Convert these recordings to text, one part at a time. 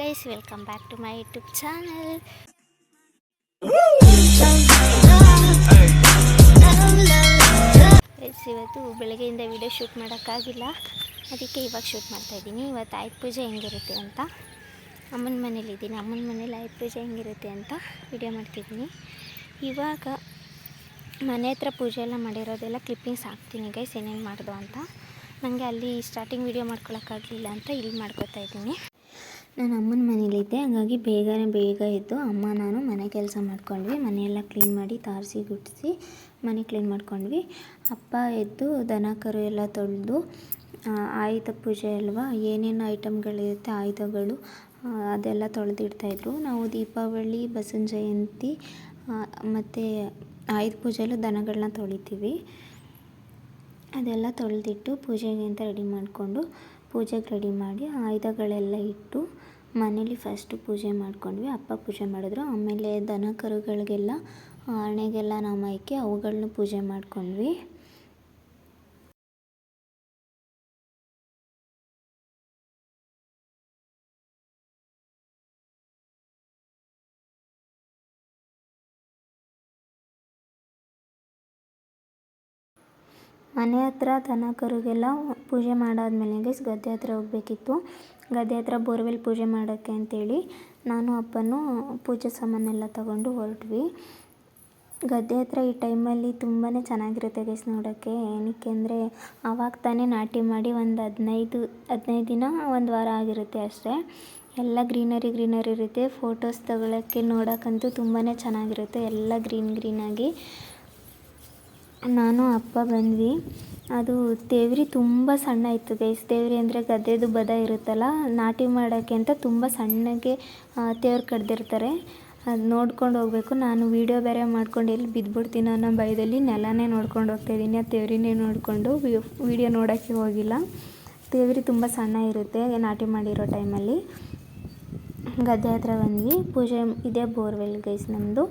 Guys welcome back to my YouTube channel ಇವತ್ತು ಬೆಳಗ್ಗೆಯಿಂದ video shoot ಮಾಡೋಕ್ಕಾಗಿಲ್ಲ. ಅದಕ್ಕೆ ಇವಾಗ ಶೂಟ್ ಮಾಡ್ತಾ ಇದ್ದೀನಿ. ಇವತ್ತು ಆಯುಧ ಪೂಜೆ ಹೆಂಗಿರುತ್ತೆ ಅಂತ. ಅಮ್ಮನ ಮನೇಲಿದ್ದೀನಿ ಅಮ್ಮನ ಮನೇಲಿ ಆಯುಧ ಪೂಜೆ ಹೆಂಗಿರುತ್ತೆ ಅಂತ ವಿಡಿಯೋ ಮಾಡ್ತಿದ್ದೀನಿ. ಇವಾಗ ಮನೆ ಹತ್ರ ಪೂಜೆ ಎಲ್ಲ ಮಾಡಿರೋದೆಲ್ಲ ಕ್ಲಿಪ್ಪಿಂಗ್ಸ್ ಹಾಕ್ತೀನಿ ಗೈಸ್ ಏನೇನು ಮಾಡ್ದು ಅಂತ. ನನಗೆ ಅಲ್ಲಿ ಸ್ಟಾರ್ಟಿಂಗ್ ವಿಡಿಯೋ ಮಾಡ್ಕೊಳಕ್ಕಾಗಲಿಲ್ಲ ಅಂತ ಇಲ್ಲಿ ಮಾಡ್ಕೋತಾ ಇದ್ದೀನಿ. ನಾನು ಅಮ್ಮನ ಮನೇಲಿದ್ದೆ, ಹಾಗಾಗಿ ಬೇಗನೆ ಬೇಗ ಎದ್ದು ಅಮ್ಮ, ನಾನು ಮನೆ ಕೆಲಸ ಮಾಡ್ಕೊಂಡ್ವಿ. ಮನೆಯೆಲ್ಲ ಕ್ಲೀನ್ ಮಾಡಿ ತಾರಿಸಿ ಗುಡಿಸಿ ಮನೆ ಕ್ಲೀನ್ ಮಾಡ್ಕೊಂಡ್ವಿ. ಅಪ್ಪ ಎದ್ದು ದನ, ಕರು ಎಲ್ಲ ತೊಳೆದು ಆಯುಧ ಪೂಜೆ ಅಲ್ವಾ, ಏನೇನು ಐಟಮ್ಗಳಿರುತ್ತೆ ಆಯುಧಗಳು ಅದೆಲ್ಲ ತೊಳೆದಿಡ್ತಾಯಿದ್ರು ನಾವು ದೀಪಾವಳಿ ಬಸವನ ಜಯಂತಿ ಮತ್ತು ಆಯುಧ ಪೂಜೆಯಲ್ಲೂ ದನಗಳನ್ನ ತೊಳಿತೀವಿ. ಅದೆಲ್ಲ ತೊಳೆದಿಟ್ಟು ಪೂಜೆಗೆ ಅಂತ ರೆಡಿ ಮಾಡಿಕೊಂಡು ಪೂಜೆಗೆ ರೆಡಿ ಮಾಡಿ ಆಯುಧಗಳೆಲ್ಲ ಇಟ್ಟು ಮನೇಲಿ ಫಸ್ಟು ಪೂಜೆ ಮಾಡ್ಕೊಂಡ್ವಿ, ಅಪ್ಪ ಪೂಜೆ ಮಾಡಿದ್ರು. ಆಮೇಲೆ ದನ ಕರುಗಳಿಗೆಲ್ಲ ಹಣೆಗೆಲ್ಲ ನಾಮ ಇಕ್ಕಿ ಅವುಗಳನ್ನ ಪೂಜೆ ಮಾಡ್ಕೊಂಡ್ವಿ. ಮನೆ ಹತ್ರ ದನ ಕರುಗೆಲ್ಲ ಪೂಜೆ ಮಾಡಾದ್ಮೇಲೆ ಗದ್ದೆ ಹತ್ರ ಹೋಗಬೇಕಿತ್ತು. ಗದ್ದೆ ಹತ್ರ ಬೋರ್ವೆಲ್ ಪೂಜೆ ಮಾಡೋಕ್ಕೆ ಅಂತೇಳಿ ನಾನು ಅಪ್ಪನೂ ಪೂಜೆ ಸಾಮಾನೆಲ್ಲ ತಗೊಂಡು ಹೊರಟ್ವಿ. ಗದ್ದೆ ಹತ್ರ ಈ ಟೈಮಲ್ಲಿ ತುಂಬಾ ಚೆನ್ನಾಗಿರುತ್ತೆ ಗೈಸ್ ನೋಡೋಕ್ಕೆ. ಏನಕ್ಕೆ ಅಂದರೆ ಆವಾಗ ತಾನೇ ನಾಟಿ ಮಾಡಿ ಒಂದು ಹದಿನೈದು ಹದಿನೈದು ದಿನ ಒಂದು ವಾರ ಆಗಿರುತ್ತೆ ಅಷ್ಟೇ. ಎಲ್ಲ ಗ್ರೀನರಿ ಗ್ರೀನರಿ ಇರುತ್ತೆ. ಫೋಟೋಸ್ ತಗೊಳ್ಳೋಕ್ಕೆ ನೋಡೋಕ್ಕಂತೂ ತುಂಬಾ ಚೆನ್ನಾಗಿರುತ್ತೆ. ಎಲ್ಲ ಗ್ರೀನ್ ಗ್ರೀನಾಗಿ ನಾನು ಅಪ್ಪ ಬಂದ್ವಿ. ಅದು ತೇವ್ರಿ ತುಂಬ ಸಣ್ಣ ಇತ್ತು ಗೈಸ್. ತೇವ್ರಿ ಅಂದರೆ ಗದ್ದೆದು ಬದ ಇರುತ್ತಲ್ಲ, ನಾಟಿ ಮಾಡೋಕ್ಕೆ ಅಂತ ತುಂಬ ಸಣ್ಣಗೆ ತೇವ್ರು ಕಡ್ದಿರ್ತಾರೆ. ಅದು ನೋಡ್ಕೊಂಡು ಹೋಗಬೇಕು. ನಾನು ವೀಡಿಯೋ ಬೇರೆ ಮಾಡ್ಕೊಂಡು ಎಲ್ಲಿ ಬಿದ್ದುಬಿಡ್ತೀನಿ ಅನ್ನೋ ಭಯದಲ್ಲಿ ನೆಲನೇ ನೋಡ್ಕೊಂಡು ಹೋಗ್ತಾಯಿದ್ದೀನಿ ಆ ತೇವ್ರಿನೇ ನೋಡಿಕೊಂಡು ವೀಡಿಯೋ ನೋಡೋಕ್ಕೆ ಹೋಗಿಲ್ಲ. ತೇವ್ರಿ ತುಂಬ ಸಣ್ಣ ಇರುತ್ತೆ, ನಾಟಿ ಮಾಡಿರೋ ಟೈಮಲ್ಲಿ. ಗದ್ದೆ ಹತ್ರ ಬಂದ್ವಿ. ಪೂಜೆ, ಇದೇ ಬೋರ್ವೆಲ್ ಗೈಸ್ ನಮ್ಮದು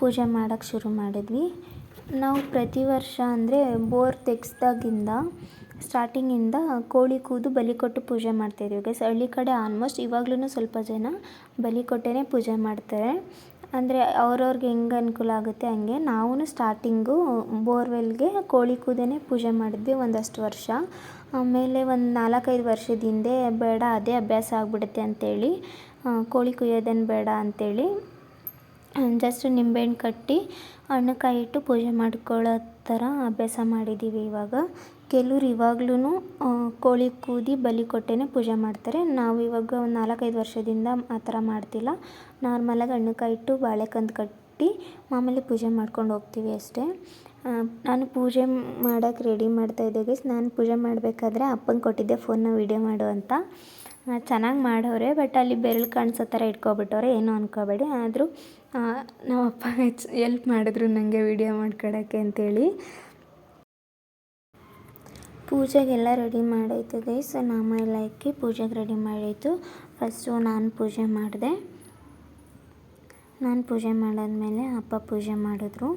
ಪೂಜೆ ಮಾಡೋಕ್ಕೆ ಶುರು ಮಾಡಿದ್ವಿ. ನಾವು ಪ್ರತಿ ವರ್ಷ ಅಂದರೆ ಬೋರ್ ತೆಗ್ಸ್ದಾಗಿಂದ ಸ್ಟಾರ್ಟಿಂಗಿಂದ ಕೋಳಿ ಕೂದು ಬಲಿ ಕೊಟ್ಟು ಪೂಜೆ ಮಾಡ್ತಾಯಿದ್ದೀವಿ ಗೈಸ್ ಹಳ್ಳಿ ಕಡೆ ಆಲ್ಮೋಸ್ಟ್ ಇವಾಗ್ಲೂ ಸ್ವಲ್ಪ ಜನ ಬಲಿ ಕೊಟ್ಟೇ ಪೂಜೆ ಮಾಡ್ತಾರೆ. ಅಂದರೆ ಅವ್ರವ್ರಿಗೆ ಹೆಂಗೆ ಅನುಕೂಲ ಆಗುತ್ತೆ ಹಂಗೆ ನಾವು ಸ್ಟಾರ್ಟಿಂಗು ಬೋರ್ವೆಲ್ಗೆ ಕೋಳಿ ಕೂದೇ ಪೂಜೆ ಮಾಡಿದ್ವಿ ಒಂದಷ್ಟು ವರ್ಷ. ಆಮೇಲೆ ಒಂದು ನಾಲ್ಕೈದು ವರ್ಷದ ಹಿಂದೆ ಬೇಡ ಅದೇ ಅಭ್ಯಾಸ ಆಗಿಬಿಡುತ್ತೆ ಅಂಥೇಳಿ ಕೋಳಿ ಕುಯ್ಯೋದೇನು ಬೇಡ ಅಂತೇಳಿ ಜಸ್ಟ್ ನಿಂಬೆಹಣ್ಣು ಕಟ್ಟಿ ಹಣ್ಣು ಕಾಯಿ ಇಟ್ಟು ಪೂಜೆ ಮಾಡ್ಕೊಳ್ಳೋ ಥರ ಅಭ್ಯಾಸ ಮಾಡಿದ್ದೀವಿ ಇವಾಗ. ಕೆಲವ್ರು ಇವಾಗ್ಲೂ ಕೋಳಿ ಕೂದಿ ಬಲಿ ಕೊಟ್ಟೇ ಪೂಜೆ ಮಾಡ್ತಾರೆ. ನಾವು ಇವಾಗ ಒಂದು ನಾಲ್ಕೈದು ವರ್ಷದಿಂದ ಆ ಥರ ಮಾಡ್ತಿಲ್ಲ. ನಾರ್ಮಲಾಗಿ ಹಣ್ಣು ಕಾಯಿಟ್ಟು ಬಾಳೆಕಂದು ಕಟ್ಟಿ ಮಾಮೂಲಿ ಪೂಜೆ ಮಾಡ್ಕೊಂಡು ಹೋಗ್ತೀವಿ ಅಷ್ಟೇ. ನಾನು ಪೂಜೆ ಮಾಡೋಕ್ಕೆ ರೆಡಿ ಮಾಡ್ತಾಯಿದ್ದೆ ಗೈಸ್ ನಾನು ಪೂಜೆ ಮಾಡಬೇಕಾದ್ರೆ ಅಪ್ಪಂಗೆ ಕೊಟ್ಟಿದ್ದೆ ಫೋನ್ನ ವೀಡಿಯೋ ಮಾಡು ಅಂತ. ಚೆನ್ನಾಗಿ ಮಾಡೋರೆ ಬಟ್ ಅಲ್ಲಿ ಬೆರಳು ಕಾಣಿಸೋ ಥರ ಇಟ್ಕೊಬಿಟ್ಟವ್ರೆ, ಏನೂ ಅನ್ಕೋಬೇಡಿ. ಆದರೂ ನಮ್ಮ ಅಪ್ಪ ಎಲ್ಪ್ ಮಾಡಿದ್ರು ನನಗೆ ವೀಡಿಯೋ ಮಾಡ್ಕೊಳಕ್ಕೆ ಅಂಥೇಳಿ ಪೂಜೆಗೆಲ್ಲ ರೆಡಿ ಮಾಡಾಯ್ತು ಗೈಸ್ ನಾಮ ಎಲ್ಲ ಇಕ್ಕಿ ಪೂಜೆಗೆ ರೆಡಿ ಮಾಡಾಯಿತು ಫಸ್ಟು ನಾನು ಪೂಜೆ ಮಾಡಿದೆ. ನಾನು ಪೂಜೆ ಮಾಡಾದ್ಮೇಲೆ ಅಪ್ಪ ಪೂಜೆ ಮಾಡಿದ್ರು.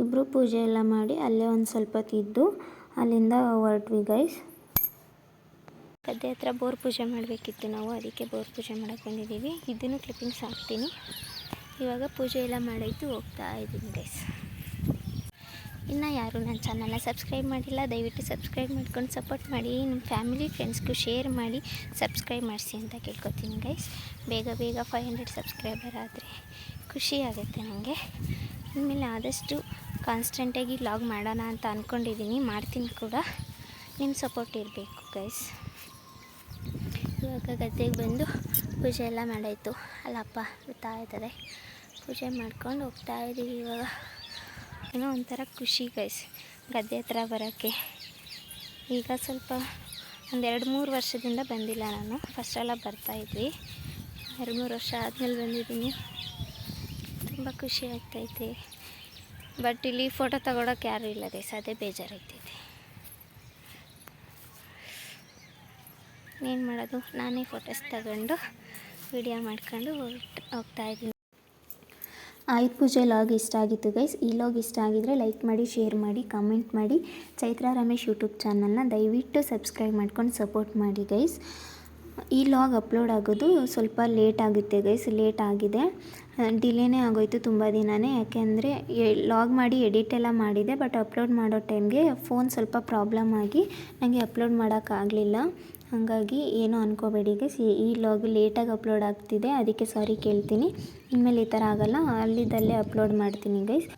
ಇಬ್ಬರು ಪೂಜೆ ಎಲ್ಲ ಮಾಡಿ ಅಲ್ಲೇ ಒಂದು ಸ್ವಲ್ಪ ತಿದ್ದು ಅಲ್ಲಿಂದ ಹೊರಟ್ವಿ ಗೈಸ್ ಗದ್ದೆ ಹತ್ರ ಬೋರ್ ಪೂಜೆ ಮಾಡಬೇಕಿತ್ತು ನಾವು, ಅದಕ್ಕೆ ಬೋರ್ ಪೂಜೆ ಮಾಡಕ್ಕೆ ಬಂದಿದ್ದೀವಿ. ಇದನ್ನು ಕ್ಲಿಪ್ಪಿಂಗ್ಸ್ ಹಾಕ್ತೀನಿ. ಇವಾಗ ಪೂಜೆ ಎಲ್ಲ ಮಾಡಾಯಿತು ಹೋಗ್ತಾ ಇದ್ದೀನಿ ಗೈಸ್ ಇನ್ನು ಯಾರು ನನ್ನ ಚಾನಲ್ನ ಸಬ್ಸ್ಕ್ರೈಬ್ ಮಾಡಿಲ್ಲ, ದಯವಿಟ್ಟು ಸಬ್ಸ್ಕ್ರೈಬ್ ಮಾಡ್ಕೊಂಡು ಸಪೋರ್ಟ್ ಮಾಡಿ. ನಿಮ್ಮ ಫ್ಯಾಮಿಲಿ ಫ್ರೆಂಡ್ಸ್ಗೂ ಶೇರ್ ಮಾಡಿ ಸಬ್ಸ್ಕ್ರೈಬ್ ಮಾಡಿಸಿ ಅಂತ ಕೇಳ್ಕೊತೀನಿ ಗೈಸ್ ಬೇಗ ಬೇಗ ಫೈವ್ ಹಂಡ್ರೆಡ್ ಸಬ್ಸ್ಕ್ರೈಬರ್ ಆದರೆ ಖುಷಿ ಆಗುತ್ತೆ ನನಗೆ ಆಮೇಲೆ ಆದಷ್ಟು ಕಾನ್ಸ್ಟೆಂಟಾಗಿ ಲಾಗ್ ಮಾಡೋಣ ಅಂತ ಅಂದ್ಕೊಂಡಿದ್ದೀನಿ ಮಾಡ್ತೀನಿ ಕೂಡ. ನಿಮ್ಮ ಸಪೋರ್ಟ್ ಇರಬೇಕು ಗೈಸ್ ಇವಾಗ ಗದ್ದೆಗೆ ಬಂದು ಪೂಜೆ ಎಲ್ಲ ಮಾಡಾಯಿತು. ಅಲ್ಲಪ್ಪ ಬರ್ತಾ ಇದ್ದಾರೆ. ಪೂಜೆ ಮಾಡ್ಕೊಂಡು ಹೋಗ್ತಾ ಇದ್ದೀವಿ ಇವಾಗ. ಏನೋ ಒಂಥರ ಖುಷಿ ಗೈಸ್ ಗದ್ದೆ ಹತ್ರ ಬರೋಕ್ಕೆ. ಈಗ ಸ್ವಲ್ಪ ಒಂದೆರಡು ಮೂರು ವರ್ಷದಿಂದ ಬಂದಿಲ್ಲ ನಾನು. ಫಸ್ಟೆಲ್ಲ ಬರ್ತಾಯಿದ್ವಿ ಎರಡು ಮೂರು ವರ್ಷ ಆದಮೇಲೆ ಬಂದಿದ್ದೀನಿ. ತುಂಬ ಖುಷಿ ಆಗ್ತೈತೆ. ಬಟ್ ಇಲ್ಲಿ ಫೋಟೋ ತಗೊಳಕ್ಕೆ ಯಾರೂ ಇಲ್ಲ ಗೈಸ್ ಅದೇ ಬೇಜಾರಾಗ್ತೈತೆ ಏನು ಮಾಡೋದು? ನಾನೇ ಫೋಟೋಸ್ ತಗೊಂಡು ವಿಡಿಯೋ ಮಾಡ್ಕೊಂಡು ಹೋಗ್ತಾ ಇದ್ದೀನಿ. ಆಯುಧ ಪೂಜೆ ಲಾಗ್ ಇಷ್ಟ ಆಗಿತ್ತು ಗೈಸ್ ಈ ಲಾಗ್ ಇಷ್ಟ ಆಗಿದ್ರೆ ಲೈಕ್ ಮಾಡಿ ಶೇರ್ ಮಾಡಿ ಕಮೆಂಟ್ ಮಾಡಿ. ಚೈತ್ರ ರಮೇಶ್ ಯೂಟ್ಯೂಬ್ ಚಾನಲ್ನ ದಯವಿಟ್ಟು ಸಬ್ಸ್ಕ್ರೈಬ್ ಮಾಡ್ಕೊಂಡು ಸಪೋರ್ಟ್ ಮಾಡಿ ಗೈಸ್ ಈ ಲಾಗ್ ಅಪ್ಲೋಡ್ ಆಗೋದು ಸ್ವಲ್ಪ ಲೇಟ್ ಆಗುತ್ತೆ ಗೈಸ್, ಲೇಟ್ ಆಗಿದೆ. ಡಿಲೇನೇ ಆಗೋಯ್ತು ತುಂಬ ದಿನಾನೇ. ಯಾಕೆಂದರೆ ಲಾಗ್ ಮಾಡಿ ಎಡಿಟ್ ಎಲ್ಲ ಮಾಡಿದೆ, ಬಟ್ ಅಪ್ಲೋಡ್ ಮಾಡೋ ಟೈಮ್ಗೆ ಫೋನ್ ಸ್ವಲ್ಪ ಪ್ರಾಬ್ಲಮ್ ಆಗಿ ನನಗೆ ಅಪ್ಲೋಡ್ ಮಾಡೋಕ್ಕಾಗಲಿಲ್ಲ ಹಾಗಾಗಿ ಏನೂ ಅನ್ಕೋಬೇಡಿ ಗೈಸ್ ಈ ಲಾಗ್ ಲೇಟಾಗಿ ಅಪ್ಲೋಡ್ ಆಗ್ತಿದೆ, ಅದಕ್ಕೆ ಸಾರಿ ಕೇಳ್ತೀನಿ. ಇನ್ಮೇಲೆ ಈ ಥರ ಆಗೋಲ್ಲ, ಅಲ್ಲಿದ್ದಲ್ಲೇ ಅಪ್ಲೋಡ್ ಮಾಡ್ತೀನಿ ಗೈಸ್.